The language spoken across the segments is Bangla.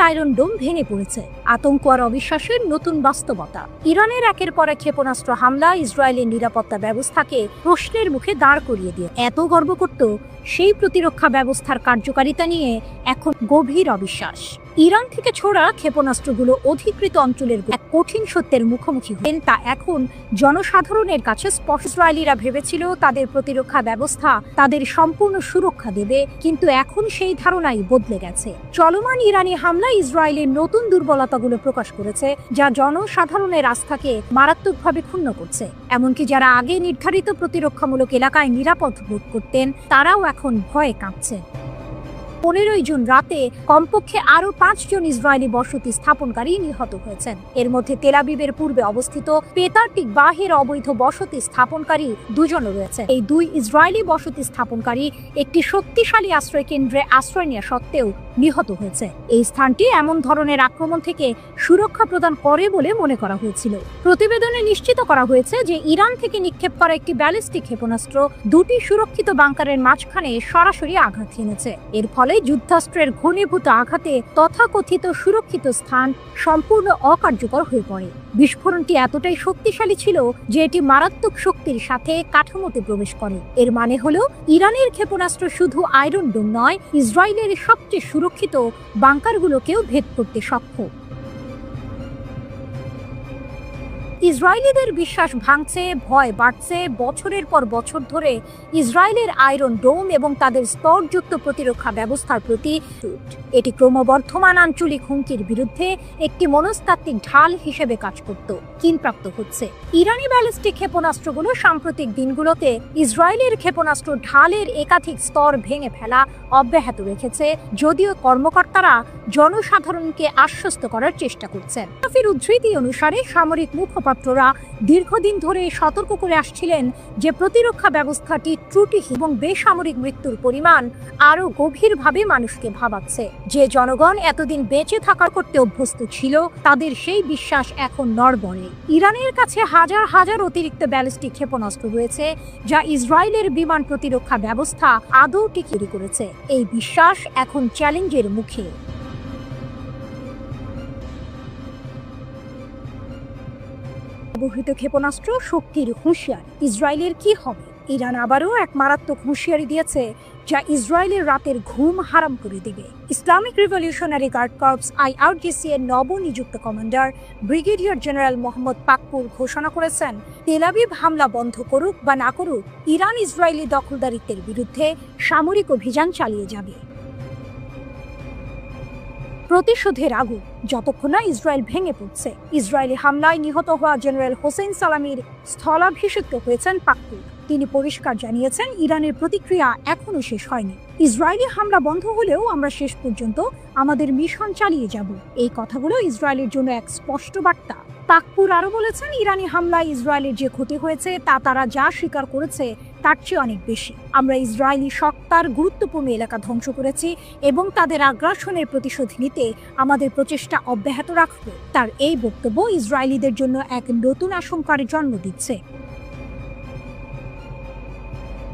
আয়রন ডোম ভেঙে পড়েছে। আতঙ্ক আর অবিশ্বাসের নতুন বাস্তবতা। ইরানের একের পর এক ক্ষেপণাস্ত্র হামলা ইসরায়েলের নিরাপত্তা ব্যবস্থাকে প্রশ্নের মুখে দাঁড় করিয়ে দিয়ে। এত গর্ব করত সেই প্রতিরক্ষা ব্যবস্থার কার্যকারিতা নিয়ে এখন গভীর অবিশ্বাস। ইরান থেকে ছোড়া ক্ষেপণাস্ত্রগুলো অধিকৃত অঞ্চলের এক কঠিন সত্যের মুখোমুখি হলেন তা এখন জনসাধারণের কাছে স্পষ্ট। ইসরায়েলিরা ভেবেছিল তাদের প্রতিরক্ষা ব্যবস্থা তাদের সম্পূর্ণ সুরক্ষা দেবে, কিন্তু এখন সেই ধারণাই বদলে গেছে। চলমান ইরানি হামলা ইসরায়েলের নতুন দুর্বলতাগুলো প্রকাশ করেছে, যা জনসাধারণের আস্থাকে মারাত্মকভাবে ক্ষুণ্ণ করছে। এমনকি যারা আগে নির্ধারিত প্রতিরক্ষামূলক এলাকায় নিরাপদ বোধ করতেন, তারাও এখন ভয়ে কাঁপছে পনেরোই জুন রাতে কমপক্ষে আরও পাঁচজন ইসরায়েলি বসতি স্থাপনকারী নিহত হয়েছেন। এর মধ্যে তেলাবিবের পূর্বে অবস্থিত পেতারটিক বাহের অবৈধ বসতি স্থাপনকারী দুজনও রয়েছে। এই দুই ইসরায়েলি বসতি স্থাপনকারী একটি শক্তিশালী আশ্রয় কেন্দ্রে আশ্রয় নেওয়া সত্ত্বেও নিহত হয়েছে। এই স্থানটি এমন ধরনের আক্রমণ থেকে সুরক্ষা প্রদান করে বলে মনে করা হয়েছিল। প্রতিবেদনে নিশ্চিত করা হয়েছে যে ইরান থেকে নিক্ষেপ করা একটি ব্যালিস্টিক ক্ষেপণাস্ত্র দুটি সুরক্ষিত বাংকারের মাঝখানে সরাসরি আঘাত হেনেছে। এর ফলে যুদ্ধাস্ত্রের ঘনীভূত আঘাতে তথাকথিত সুরক্ষিত স্থান সম্পূর্ণ অকার্যকর হয়ে পড়ে। বিস্ফোরণটি এতটাই শক্তিশালী ছিল যে এটি মারাত্মক শক্তির সাথে কাঠামোতে প্রবেশ করে। এর মানে হলো, ইরানের ক্ষেপণাস্ত্র শুধু আয়রন ডোম নয়, ইসরায়েলের সবচেয়ে সুরক্ষিত বাংকারগুলোকেও ভেদ করতে সক্ষম। ইসরায়েলিদের বিশ্বাস ভাঙছে, ভয় বাড়ছে। বছরের পর বছর ধরে ইসরায়েলের আয়রন ডোম এবং তাদের স্তরযুক্ত প্রতিরক্ষা ব্যবস্থার প্রতি এটি ক্রমবর্ধমান আঞ্চলিক হুমকির বিরুদ্ধে একটি মনস্তাত্ত্বিক ঢাল হিসেবে কাজ করত কিনপ্রাপ্ত হচ্ছে। ইরানি ব্যালিস্টিক ক্ষেপণাস্ত্রগুলো সাম্প্রতিক দিনগুলোতে ইসরায়েলের ক্ষেপণাস্ত্র ঢালের একাধিক স্তর ভেঙে ফেলা অব্যাহত রেখেছে, যদিও কর্মকর্তারা জনসাধারণকে আশ্বস্ত করার চেষ্টা করছেন। উদ্ধৃতি অনুসারে সামরিক মুখপাত্ররা দীর্ঘদিন ধরে সতর্ক করে আসছিলেন যে প্রতিরক্ষা ব্যবস্থাটি ত্রুটিহীন এবং বেসামরিক মৃত্যুর পরিমাণ আরও গভীরভাবে মানুষকে ভাবাচ্ছে। যে জনগণ এতদিন বেঁচে থাকার করতে অভ্যস্ত ছিল, তাদের সেই বিশ্বাস এখন নড়বড়ে। ইরানের কাছে হাজার হাজার অতিরিক্ত ব্যালিস্টিক ক্ষেপণাস্ত্র রয়েছে, যা ইসরায়েলের বিমান প্রতিরক্ষা ব্যবস্থা আদৌ টিকিয়ে করেছে এই বিশ্বাস এখন চ্যালেঞ্জের মুখে। ব্যবহৃত ক্ষেপণাস্ত্র শক্তির হুঁশিয়ার। ইসরায়েলের কি হবে? ইরান আবারও এক মারাত্মক হুঁশিয়ারি দিয়েছে, যা ইসরায়েলের রাতের ঘুম হারাম করে দেবে। Islamic revolutionary guard corps IRGC এর নবনিযুক্ত commander brigadier general Mohammad Pakpour ঘোষণা করেছেন তেলাবিব হামলা বন্ধ করুক বা না করুক ইরান ইসরায়েলি দখলদারিত্বের বিরুদ্ধে সামরিক অভিযান চালিয়ে যাবে। প্রতিশোধের আগুন। যতক্ষণ না ইসরায়েল ভেঙে পড়ছে। ইসরায়েলি হামলায় নিহত হওয়া জেনারেল হোসেন সালামির স্থলাভিষিক্ত হয়েছেন পাক্কু তিনি পরিষ্কার জানিয়েছেন, ইরানের প্রতিক্রিয়া এখনও শেষ হয়নি। ইসরায়েলি হামলা বন্ধ হলেও আমরা শেষ পর্যন্ত আমাদের মিশন চালিয়ে যাব। এই কথাগুলো ইসরায়েলের জন্য এক স্পষ্ট বার্তা। পাকপুর আরও বলেছেন, ইরানি হামলায় ইসরায়েলের যে ক্ষতি হয়েছে তা তারা যা স্বীকার করেছে তার চেয়ে অনেক বেশি। আমরা ইসরায়েলি সত্তার গুরুত্বপূর্ণ এলাকা ধ্বংস করেছি এবং তাদের আগ্রাসনের প্রতিশোধ নিতে আমাদের প্রচেষ্টা অব্যাহত রাখবে। তার এই বক্তব্য ইসরায়েলিদের জন্য এক নতুন আশঙ্কার জন্ম দিচ্ছে।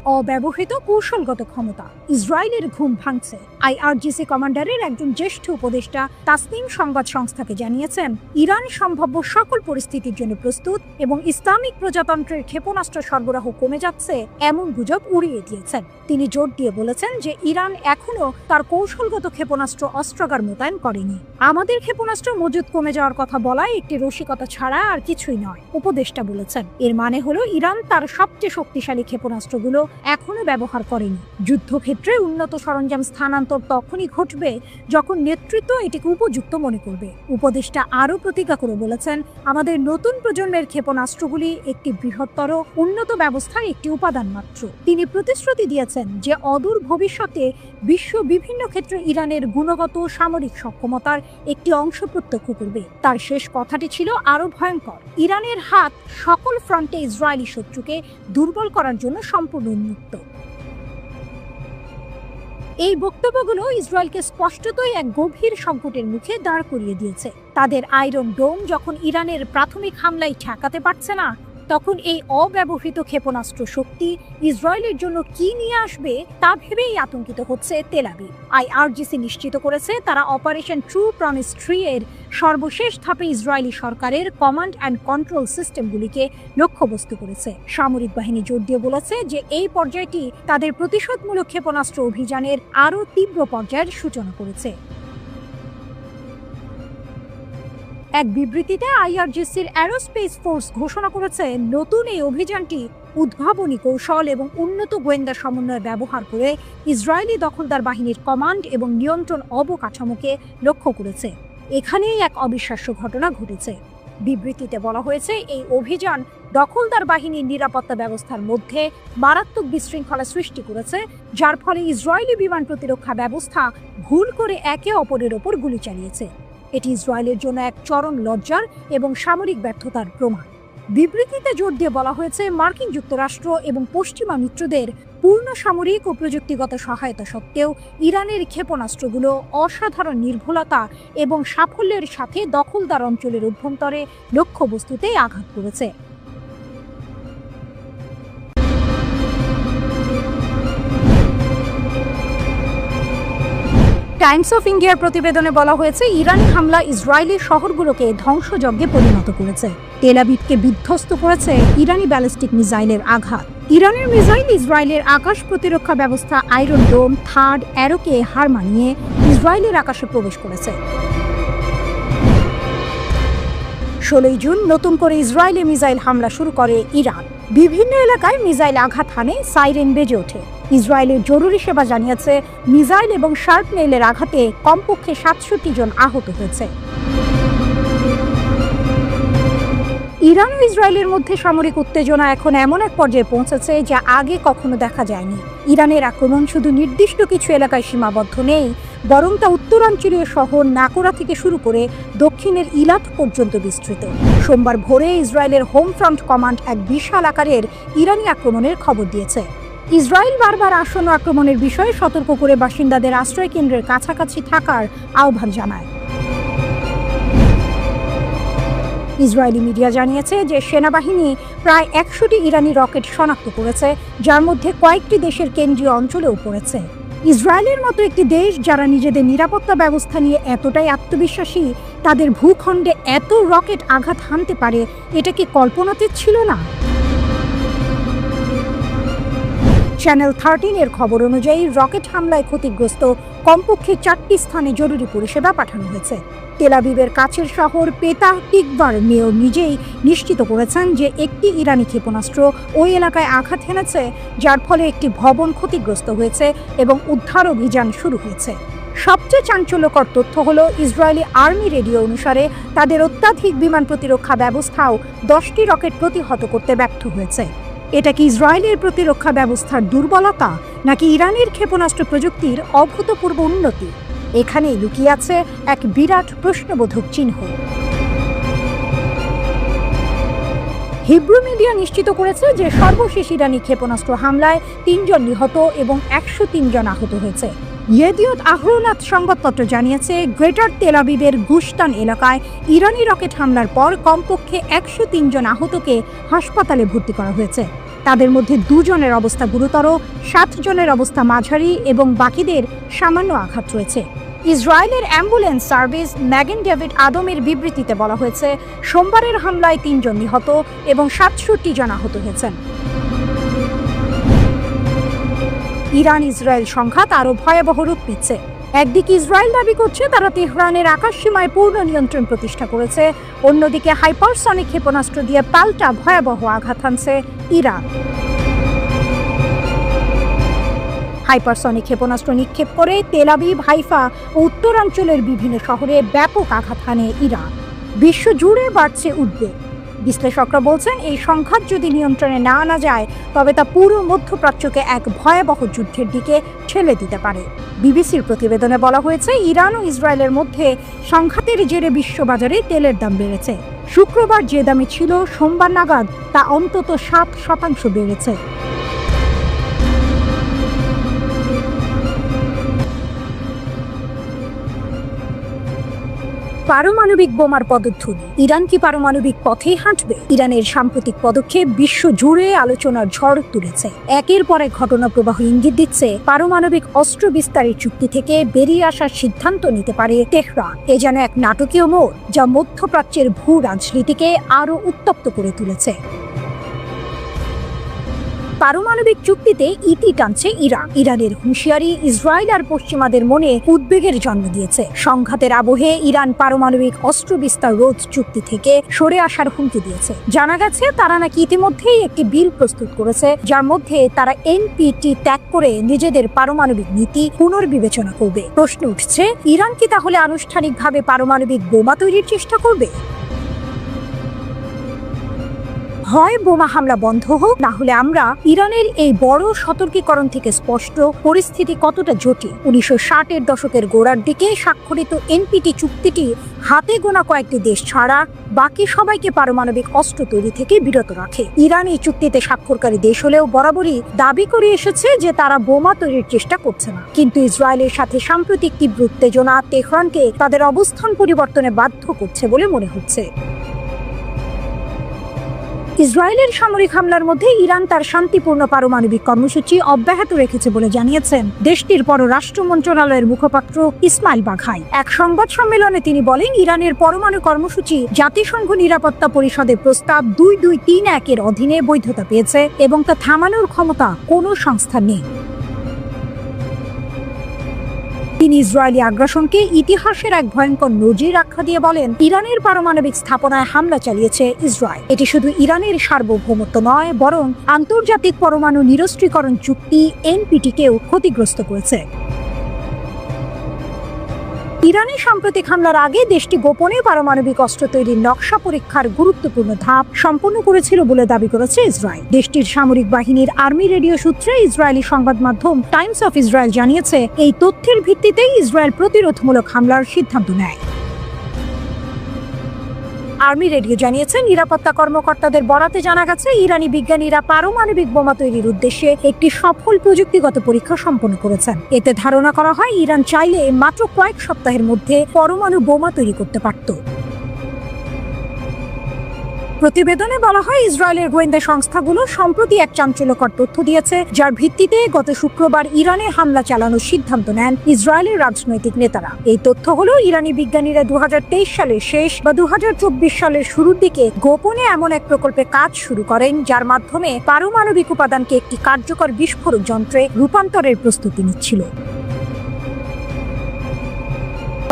অব্যবহৃত কৌশলগত ক্ষমতা। ইসরায়েলের ঘুম ভাঙছে। আইআরজিসি কমান্ডারের একজন জ্যেষ্ঠ উপদেষ্টা তাসনিম সংবাদ সংস্থাকে জানিয়েছেন, ইরান সম্ভাব্য সকল পরিস্থিতির জন্য প্রস্তুত এবং ইসলামিক প্রজাতন্ত্রের ক্ষেপণাস্ত্র সরবরাহ কমে যাচ্ছে এমন গুজব উড়িয়ে দিয়েছেন। তিনি জোর দিয়ে বলেছেন যে ইরান এখনও তার কৌশলগত ক্ষেপণাস্ত্র অস্ত্রাগার মোতায়েন করেনি। আমাদের ক্ষেপণাস্ত্র মজুদ কমে যাওয়ার কথা বলায় একটি রসিকতা ছাড়া আর কিছুই নয়, উপদেষ্টা বলেছেন। এর মানে হলো ইরান তার সবচেয়ে শক্তিশালী ক্ষেপণাস্ত্রগুলো এখনও ব্যবহার করেনি। যুদ্ধক্ষেত্রে উন্নত সরঞ্জাম স্থানান্তর তখনই ঘটবে যখন নেতৃত্ব এটিকে উপযুক্ত মনে করবে। উপদেষ্টা আরও প্রতিজ্ঞা করে বলেছেন, আমাদের নতুন প্রজন্মের ক্ষেপণাস্ত্রগুলি একটি বৃহত্তর, উন্নত ব্যবস্থার একটি উপাদান মাত্র। তিনি প্রতিশ্রুতি দিয়েছেন যে, অদূর ভবিষ্যতে বিশ্ব বিভিন্ন ক্ষেত্রে ইরানের গুণগত সামরিক সক্ষমতার একটি অংশ প্রত্যক্ষ করবে। তার শেষ কথাটি ছিল আরও ভয়ঙ্কর। ইরানের হাত সকল ফ্রন্টে ইসরায়েলি শত্রুকে দুর্বল করার জন্য সম্পূর্ণ উন্মুক্ত। এই বক্তব্যগুলো ইসরায়েলকে স্পষ্টতই এক গভীর সংকটের মুখে দাঁড় করিয়ে দিয়েছে। তাদের আয়রন ডোম যখন ইরানের প্রাথমিক হামলায় ঠেকাতে পারছে না তখন এই অব্যবহৃত ক্ষেপণাস্ত্র শক্তি ইসরায়েলের জন্য কি নিয়ে আসবে তা ভেবেই আতঙ্কিত হচ্ছে তেলাবি আইআরজিসি নিশ্চিত করেছে, তারা অপারেশন ট্রু প্রমিস থ্রি এর সর্বশেষ ধাপে ইসরায়েলি সরকারের কমান্ড অ্যান্ড কন্ট্রোল সিস্টেমগুলিকে লক্ষ্যবস্তু করেছে। সামরিক বাহিনী জোর দিয়ে বলেছে যে এই পর্যায়টি তাদের প্রতিশোধমূলক ক্ষেপণাস্ত্র অভিযানের আরও তীব্র পর্যায়ের সূচনা করেছে। এক বিবৃতিতে আইআরজিসির অ্যারোস্পেস ফোর্স ঘোষণা করেছে, নতুন এই অভিযানটি উদ্ভাবনী কৌশল এবং উন্নত গোয়েন্দা সমন্বয় ব্যবহার করে ইসরায়েলি দখলদার বাহিনীর কমান্ড এবং নিয়ন্ত্রণ অবকাঠামোকে লক্ষ্য করেছে। এখানেই এক অবিশ্বাস্য ঘটনা ঘটেছে। বিবৃতিতে বলা হয়েছে, এই অভিযান দখলদার বাহিনীর নিরাপত্তা ব্যবস্থার মধ্যে মারাত্মক বিশৃঙ্খলা সৃষ্টি করেছে, যার ফলে ইসরায়েলি বিমান প্রতিরক্ষা ব্যবস্থা ভুল করে একে অপরের ওপর গুলি চালিয়েছে। এটি ইসরায়েলের জন্য এক চরম লজ্জার এবং সামরিক ব্যর্থতার প্রমাণ। বিবৃতিতে জোর দিয়ে বলা হয়েছে, মার্কিন যুক্তরাষ্ট্র এবং পশ্চিমা মিত্রদের পূর্ণ সামরিক ও প্রযুক্তিগত সহায়তা সত্ত্বেও ইরানের ক্ষেপণাস্ত্রগুলো অসাধারণ নির্ভুলতা এবং সাফল্যের সাথে দখলদার অঞ্চলের অভ্যন্তরে লক্ষ্যবস্তুতে আঘাত করেছে। টাইমস অফ ইন্ডিয়ার প্রতিবেদনে বলা হয়েছে, ইরানি হামলা ইসরায়েলি শহরগুলোকে ধ্বংসযজ্ঞে পরিণত করেছে। তেলাবিদকে বিধ্বস্ত করেছে ইরানি ব্যালিস্টিক মিসাইলের আঘাত। ইরানের মিসাইল ইসরায়েলের আকাশ প্রতিরক্ষা ব্যবস্থা আয়রন ডোম, থার্ড অ্যারোকে হার মানিয়ে ইসরায়েলের আকাশে প্রবেশ করেছে। ষোলোই জুন নতুন করে ইসরায়েলে মিসাইল হামলা শুরু করে ইরান। বিভিন্ন এলাকায় মিসাইল আঘাত হানে সাইরেন বেজে ওঠে। ইসরায়েলের জরুরি সেবা জানিয়েছে, মিসাইল এবং শার্ট নেইলের আঘাতে কমপক্ষে সাতষট্টি জন আহত হয়েছে। ইরান ও ইসরায়েলের মধ্যে সামরিক উত্তেজনা এখন এমন এক পর্যায়ে পৌঁছেছে যা আগে কখনো দেখা যায়নি। ইরানের আক্রমণ শুধু নির্দিষ্ট কিছু এলাকায় সীমাবদ্ধ নেই, বরং তা উত্তরাঞ্চলীয় শহর নাকোরা থেকে শুরু করে দক্ষিণের ইলাত পর্যন্ত বিস্তৃত। সোমবার ভোরে ইসরায়েলের হোম ফ্রন্ট কমান্ড এক বিশাল আকারের ইরানি আক্রমণের খবর দিয়েছে। ইসরায়েল বারবার আসন্ন আক্রমণের বিষয়ে সতর্ক করে বাসিন্দাদের আশ্রয় কেন্দ্রের কাছাকাছি থাকার আহ্বান জানায়। ইসরায়েলি মিডিয়া জানিয়েছে যে সেনাবাহিনী প্রায় একশোটি ইরানি রকেট শনাক্ত করেছে, যার মধ্যে কয়েকটি দেশের কেন্দ্রীয় অঞ্চলেও পড়েছে। ইসরায়েলের মতো একটি দেশ যারা নিজেদের নিরাপত্তা ব্যবস্থা নিয়ে এতটাই আত্মবিশ্বাসী, তাদের ভূখণ্ডে এত রকেট আঘাত হানতে পারে, এটা কি কল্পনাতে ছিল না? চ্যানেল থার্টিন এর খবর অনুযায়ী রকেট হামলায় ক্ষতিগ্রস্ত কমপক্ষে চারটি স্থানে জরুরি পরিষেবা পাঠানো হয়েছে। তেলাবিবের কাছের শহর পেতা টিকবার মেয়র নিজেই নিশ্চিত করেছেন যে একটি ইরানি ক্ষেপণাস্ত্র ওই এলাকায় আঘাত হেনেছে, যার ফলে একটি ভবন ক্ষতিগ্রস্ত হয়েছে এবং উদ্ধার অভিযান শুরু হয়েছে। সবচেয়ে চাঞ্চল্যকর তথ্য হল ইসরায়েলি আর্মি রেডিও অনুসারে তাদের অত্যাধিক বিমান প্রতিরক্ষা ব্যবস্থাও দশটি রকেট প্রতিহত করতে ব্যর্থ হয়েছে। এটা কি ইসরায়েলের প্রতিরক্ষা ব্যবস্থার দুর্বলতা, নাকি ইরানের ক্ষেপণাস্ত্র প্রযুক্তির অভূতপূর্ব উন্নতি? এখানেই লুকিয়ে আছে এক বিরাট প্রশ্নবোধক চিহ্ন। হিব্রু মিডিয়া নিশ্চিত করেছে যে সর্বশেষ ইরানি ক্ষেপণাস্ত্র হামলায় তিনজন নিহত এবং একশো জন আহত হয়েছে। ইয়েদিয়ত আহরোনাথ সংবাদপত্র জানিয়েছে, গ্রেটার তেলাবিবের গুস্তান এলাকায় ইরানি রকেট হামলার পর কমপক্ষে একশো জন আহতকে হাসপাতালে ভর্তি করা হয়েছে। তাদের মধ্যে দুজনের অবস্থা গুরুতর সাত জনের অবস্থা মাঝারি এবং বাকিদের সামান্য আঘাত রয়েছে। ইসরায়েলের অ্যাম্বুলেন্স সার্ভিস ম্যাগেন ডেভিড আদমের বিবৃতিতে বলা হয়েছে, সোমবারের হামলায় তিনজন নিহত এবং সাতষট্টি জন আহত হয়েছেন। ইরান ইসরায়েল সংঘাত আরও ভয়াবহ রূপ নিচ্ছে। একদিকে ইসরায়েল দাবি করছে, তারা তেহরানের আকাশ সীমায় পূর্ণ নিয়ন্ত্রণ প্রতিষ্ঠা করেছে। অন্যদিকে হাইপারসনিক ক্ষেপণাস্ত্র দিয়ে পাল্টা ভয়াবহ আঘাত হানছে ইরান। হাইপারসনিক ক্ষেপণাস্ত্র নিক্ষেপ করে তেলাবিব হাইফা ও উত্তরাঞ্চলের বিভিন্ন শহরে ব্যাপক আঘাত হানে ইরান। বিশ্বজুড়ে বাড়ছে উদ্বেগ। বিশ্লেষকরা বলছেন, এই সংঘাত যদি নিয়ন্ত্রণে না আনা যায়, তবে তা পুরো মধ্যপ্রাচ্যকে এক ভয়াবহ যুদ্ধের দিকে ঠেলে দিতে পারে। বিবিসির প্রতিবেদনে বলা হয়েছে, ইরান ও ইসরায়েলের মধ্যে সংঘাতের জেরে বিশ্ববাজারে তেলের দাম বেড়েছে। শুক্রবার যে দামে ছিল, সোমবার নাগাদ তা অন্তত সাত শতাংশ বেড়েছে। পারমাণবিক বোমার পদধ্বনি। ইরান কি পারমাণবিক পথেই হাঁটবে? ইরানের সাম্প্রতিক পদক্ষেপ বিশ্ব জুড়ে আলোচনার ঝড় তুলেছে। একের পর এক ঘটনা প্রবাহ ইঙ্গিত দিচ্ছে, পারমাণবিক অস্ত্র বিস্তারের চুক্তি থেকে বেরিয়ে আসার সিদ্ধান্ত নিতে পারে তেহরান। এ যেন এক নাটকীয় মোড়, যা মধ্যপ্রাচ্যের ভূ রাজনীতিকে আরও উত্তপ্ত করে তুলেছে। পারমাণবিক চুক্তিতে ইতি টানছে ইরান। ইরানের হুঁশিয়ারি ইসরায়েল আর পশ্চিমাদের মনে উদ্বেগের জন্ম দিয়েছে। সংঘাতের আবহে ইরান পারমাণবিক অস্ত্র বিস্তার রোধ চুক্তি থেকে সরে আসার হুমকি দিয়েছে। জানা গেছে, তারা নাকি ইতিমধ্যেই একটি বিল প্রস্তুত করেছে, যার মধ্যে তারা এনপিটি ত্যাগ করে নিজেদের পারমাণবিক নীতি পুনর্বিবেচনা করবে। প্রশ্ন উঠছে, ইরান কি তাহলে আনুষ্ঠানিকভাবে পারমাণবিক বোমা তৈরির চেষ্টা করবে? হয় বোমা হামলা বন্ধ হোক না হলে আমরা ইরানের এই বড় সতর্কীকরণ থেকে স্পষ্ট পরিস্থিতি কতটা জটিল। উনিশশো ষাটের দশকের গোড়ার দিকে স্বাক্ষরিত এনপিটি চুক্তিটি হাতে গোনা কয়েকটি দেশ ছাড়া বাকি সবাইকে পারমাণবিক অস্ত্র তৈরি থেকে বিরত রাখে। ইরান এই চুক্তিতে স্বাক্ষরকারী দেশ হলেও বরাবরই দাবি করে এসেছে যে তারা বোমা তৈরির চেষ্টা করছে না। কিন্তু ইসরায়েলের সাথে সাম্প্রতিক তীব্র উত্তেজনা তেহরানকে তাদের অবস্থান পরিবর্তনে বাধ্য করছে বলে মনে হচ্ছে। ইসরায়েলের সামরিক হামলার মধ্যে ইরান তার শান্তিপূর্ণ পারমাণবিক কর্মসূচি অব্যাহত রেখেছে বলে জানিয়েছেন দেশটির পররাষ্ট্র মন্ত্রণালয়ের মুখপাত্র ইসমাইল বাঘাই। এক সংবাদ সম্মেলনে তিনি বলেন, ইরানের পরমাণু কর্মসূচি জাতিসংঘ নিরাপত্তা পরিষদের প্রস্তাব দুই দুই তিন একের অধীনে বৈধতা পেয়েছে এবং তা থামানোর ক্ষমতা কোনো সংস্থা নেই। তিনি ইসরায়েলি আগ্রাসনকে ইতিহাসের এক ভয়ঙ্কর নজির আখ্যা দিয়ে বলেন, ইরানের পারমাণবিক স্থাপনায় হামলা চালিয়েছে ইসরায়েল। এটি শুধু ইরানের সার্বভৌমত্ব নয়, বরং আন্তর্জাতিক পরমাণু নিরস্ত্রীকরণ চুক্তি, এনপিটিকেও ক্ষতিগ্রস্ত করেছে। ইরানের সাম্প্রতিক হামলার আগে দেশটি গোপনে পারমাণবিক অস্ত্র তৈরির নকশা পরীক্ষার গুরুত্বপূর্ণ ধাপ সম্পন্ন করেছিল বলে দাবি করেছে ইসরায়েল। দেশটির সামরিক বাহিনীর আর্মি রেডিও সূত্রে ইসরায়েলি সংবাদ মাধ্যম টাইমস অফ ইসরায়েল জানিয়েছে, এই তথ্যের ভিত্তিতেই ইসরায়েল প্রতিরোধমূলক হামলার সিদ্ধান্ত নেয়। আর্মি রেডিও জানিয়েছে নিরাপত্তা কর্মকর্তাদের বরাতে জানা গেছে, ইরানি বিজ্ঞানীরা পারমাণবিক বোমা তৈরির উদ্দেশ্যে একটি সফল প্রযুক্তিগত পরীক্ষা সম্পন্ন করেছেন। এতে ধারণা করা হয়, ইরান চাইলে মাত্র কয়েক সপ্তাহের মধ্যে পরমাণু বোমা তৈরি করতে পারত। প্রতিবেদনে বলা হয়, ইসরায়েলের গোয়েন্দা সংস্থাগুলো সম্প্রতি এক চাঞ্চল্যকর তথ্য দিয়েছে, যার ভিত্তিতে গত শুক্রবার ইরানে হামলা চালানোর সিদ্ধান্ত নেন ইসরায়েলের রাজনৈতিক নেতারা। এই তথ্য হলো, ইরানি বিজ্ঞানীরা দু হাজার তেইশ সালের শেষ বা দু হাজার চব্বিশ সালের শুরুর দিকে গোপনে এমন এক প্রকল্পে কাজ শুরু করেন, যার মাধ্যমে পারমাণবিক উপাদানকে একটি কার্যকর বিস্ফোরক যন্ত্রে রূপান্তরের প্রস্তুতি নিচ্ছিল।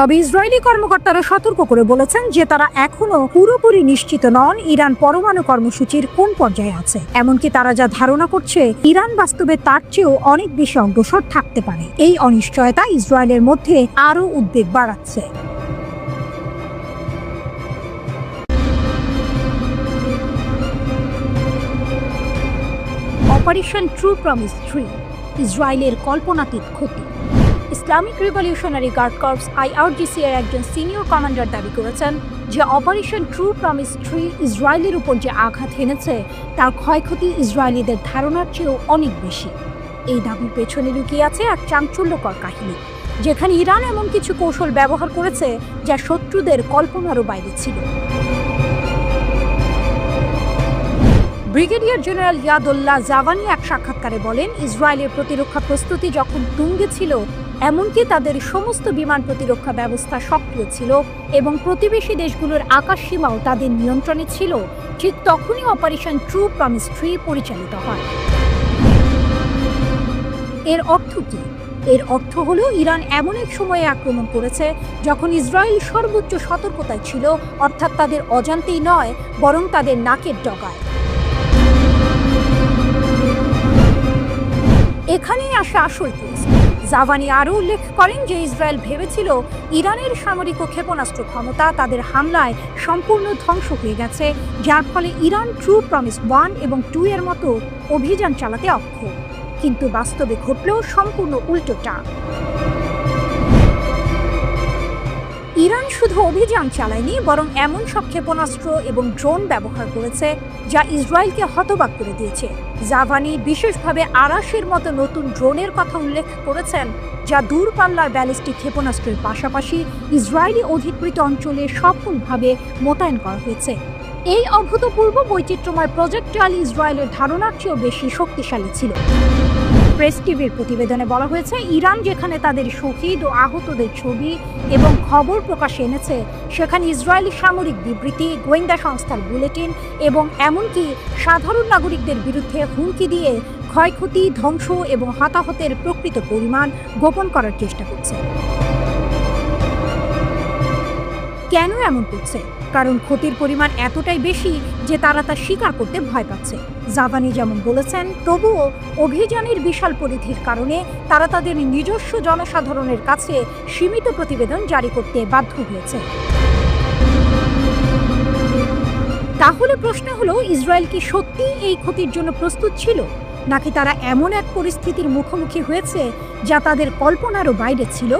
তবে ইসরায়েলি কর্মকর্তারা সতর্ক করে বলেছেন যে তারা এখনও পুরোপুরি নিশ্চিত নন ইরান পরমাণু কর্মসূচির কোন পর্যায়ে আছে। এমনকি তারা যা ধারণা করছে, ইরান বাস্তবে তার চেয়েও অনেক বেশি অগ্রসর থাকতে পারে। এই অনিশ্চয়তা ইসরায়েলের মধ্যে আরও উদ্বেগ বাড়াচ্ছে। অপারেশন ট্রু প্রমিস থ্রি, ইসরায়েলের কল্পনাতীত ক্ষতি। Islamic revolutionary guard corps IRGC এর একজন সিনিয়র কমান্ডার দাবি করেছেন যে অপারেশন ট্রু প্রমিস থ্রি ইসরায়েলের উপর যে আঘাত হেনেছে, তার ক্ষয়ক্ষতি ইসরায়েলিদের ধারণার চেয়েও অনেক বেশি। এই দাবির পেছনে লুকিয়ে আছে এক চাঞ্চল্যকর কাহিনী, যেখানে ইরান এমন কিছু কৌশল ব্যবহার করেছে যা শত্রুদের কল্পনারও বাইরে ছিল। ব্রিগেডিয়ার জেনারেল ইয়াদুল্লাহ জাভানি এক সাক্ষাৎকারে বলেন, ইসরায়েলের প্রতিরক্ষা প্রস্তুতি যখন তুঙ্গে ছিল এমনকি তাদের সমস্ত বিমান প্রতিরক্ষা ব্যবস্থা সক্রিয় ছিল এবং প্রতিবেশী দেশগুলোর আকাশ সীমাও তাদের নিয়ন্ত্রণে ছিল। ঠিক তখনই অপারেশন ট্রু প্রমিস থ্রি পরিচালিত হয়। এর অর্থ কি? এর অর্থ হলো ইরান এমন এক সময়ে আক্রমণ করেছে যখন ইসরায়েল সর্বোচ্চ সতর্কতায় ছিল, অর্থাৎ তাদের অজান্তেই নয়, বরং তাদের নাকের ডগায়। এখানেই আসে আসল টুইস্ট জাভানি আরও উল্লেখ করেন যে ইসরায়েল ভেবেছিল ইরানের সামরিক ক্ষেপণাস্ত্র ক্ষমতা তাদের হামলায় সম্পূর্ণ ধ্বংস হয়ে গেছে, যার ফলে ইরান ট্রু প্রমিস ওয়ান এবং টু এর মতো অভিযান চালাতে অক্ষম। কিন্তু বাস্তবে ঘটলেও সম্পূর্ণ উল্টোটা। ইরান শুধু অভিযান চালায়নি, বরং এমন সব ক্ষেপণাস্ত্র এবং ড্রোন ব্যবহার করেছে যা ইসরায়েলকে হতবাক করে দিয়েছে। জাভানি বিশেষভাবে আরাশের মতো নতুন ড্রোনের কথা উল্লেখ করেছেন, যা দূরপাল্লার ব্যালিস্টিক ক্ষেপণাস্ত্রের পাশাপাশি ইসরায়েলি অধিকৃত অঞ্চলে সফলভাবে মোতায়েন করা হয়েছে। এই অভূতপূর্ব বৈচিত্র্যময় প্রজেক্টাইল ইসরায়েলের ধারণার চেয়েও বেশি শক্তিশালী ছিল। প্রেস টিভির প্রতিবেদনে বলা হয়েছে, ইরান যেখানে তাদের শহীদ ও আহতদের ছবি এবং খবর প্রকাশে এনেছে, সেখানে ইসরায়েলি সামরিক বিবৃতি, গোয়েন্দা সংস্থার বুলেটিন এবং এমনকি সাধারণ নাগরিকদের বিরুদ্ধে হুমকি দিয়ে ক্ষয়ক্ষতি, ধ্বংস এবং হতাহতের প্রকৃত পরিমাণ গোপন করার চেষ্টা করছে। কেন এমন করছে? কারণ ক্ষতির পরিমাণ এতটাই বেশি যে তারা তা স্বীকার করতে ভয় পাচ্ছে। জাভানি যেমন বলেছেন, তবুও অভিযানের বিশাল পরিধির কারণে তারা তাদের নিজস্ব জনসাধারণের কাছে সীমিত প্রতিবেদন জারি করতে বাধ্য হয়েছে। তাহলে প্রশ্ন হলো, ইসরায়েল কি সত্যি এই ক্ষতির জন্য প্রস্তুত ছিল? নাকি তারা এমন এক পরিস্থিতির মুখোমুখি হয়েছে যা তাদের কল্পনারও বাইরে ছিল?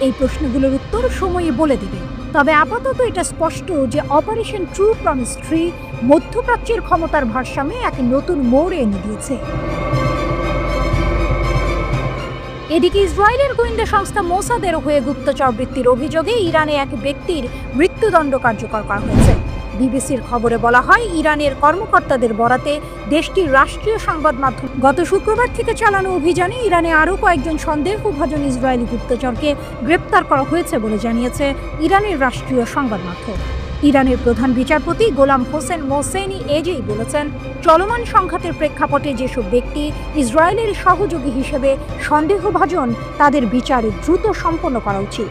এই প্রশ্নগুলোর উত্তর সময়ে বলে দেবে। তবে আপাতত এটা স্পষ্ট যে অপারেশন ট্রু প্রমিস থ্রি মধ্যপ্রাচ্যের ক্ষমতার ভারসাম্যে এক নতুন মোড় এনে দিয়েছে। এদিকে ইসরায়েলের গোয়েন্দা সংস্থা মোসাদের হয়ে গুপ্তচরবৃত্তির অভিযোগে ইরানে এক ব্যক্তির মৃত্যুদণ্ড কার্যকর করা হয়েছে। বিবিসির খবরে বলা হয়, ইরানের কর্মকর্তাদের বরাতে দেশটির রাষ্ট্রীয় সংবাদ মাধ্যম গত শুক্রবার থেকে চালানো অভিযানে ইরানে আরও কয়েকজন সন্দেহভাজন ইসরায়েলি গুপ্তচরকে গ্রেপ্তার করা হয়েছে বলে জানিয়েছে ইরানের রাষ্ট্রীয় সংবাদ মাধ্যম। ইরানের প্রধান বিচারপতি গোলাম হোসেন মোসেনি এজেই বলেছেন, চলমান সংঘাতের প্রেক্ষাপটে যেসব ব্যক্তি ইসরায়েলের সহযোগী হিসেবে সন্দেহভাজন, তাদের বিচার দ্রুত সম্পন্ন করা উচিত।